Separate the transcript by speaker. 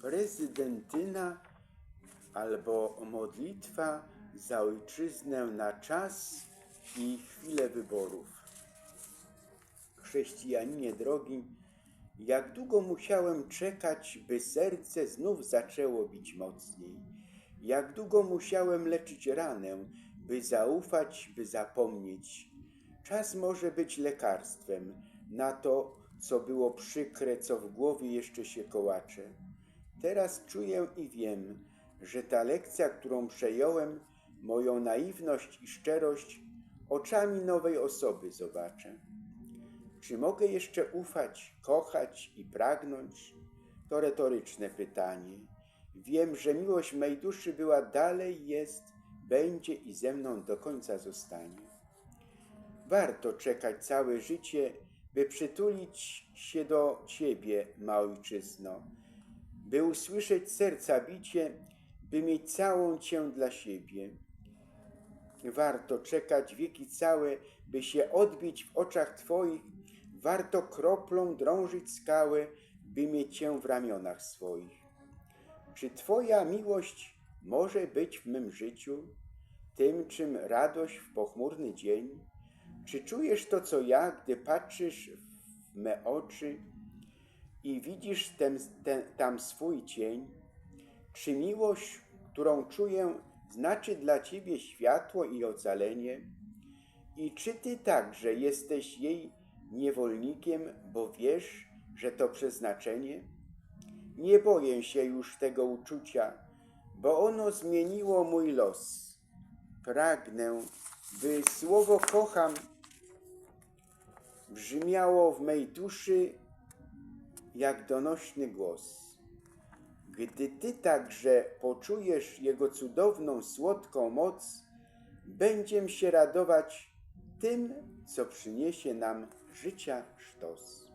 Speaker 1: prezydentyna albo modlitwa za ojczyznę na czas i chwilę wyborów. Chrześcijaninie drogi, jak długo musiałem czekać, by serce znów zaczęło bić mocniej? Jak długo musiałem leczyć ranę, by zaufać, by zapomnieć? Czas może być lekarstwem na to, co było przykre, co w głowie jeszcze się kołacze. Teraz czuję i wiem, że ta lekcja, którą przejąłem, moją naiwność i szczerość, oczami nowej osoby zobaczę. Czy mogę jeszcze ufać, kochać i pragnąć? To retoryczne pytanie. Wiem, że miłość mej duszy była dalej, jest, będzie i ze mną do końca zostanie. Warto czekać całe życie, by przytulić się do Ciebie, ma ojczyzno, by usłyszeć serca bicie, by mieć całą Cię dla siebie. Warto czekać wieki całe, by się odbić w oczach Twoich, warto kroplą drążyć skałę, by mieć Cię w ramionach swoich. Czy Twoja miłość może być w mym życiu, tym czym radość w pochmurny dzień? Czy czujesz to, co ja, gdy patrzysz w me oczy i widzisz ten, ten, tam swój cień? Czy miłość, którą czuję, znaczy dla Ciebie światło i ocalenie? I czy Ty także jesteś jej niewolnikiem, bo wiesz, że to przeznaczenie? Nie boję się już tego uczucia, bo ono zmieniło mój los. Pragnę, by słowo kocham brzmiało w mej duszy jak donośny głos. Gdy Ty także poczujesz Jego cudowną, słodką moc, będziem się radować tym, co przyniesie nam życia sztos.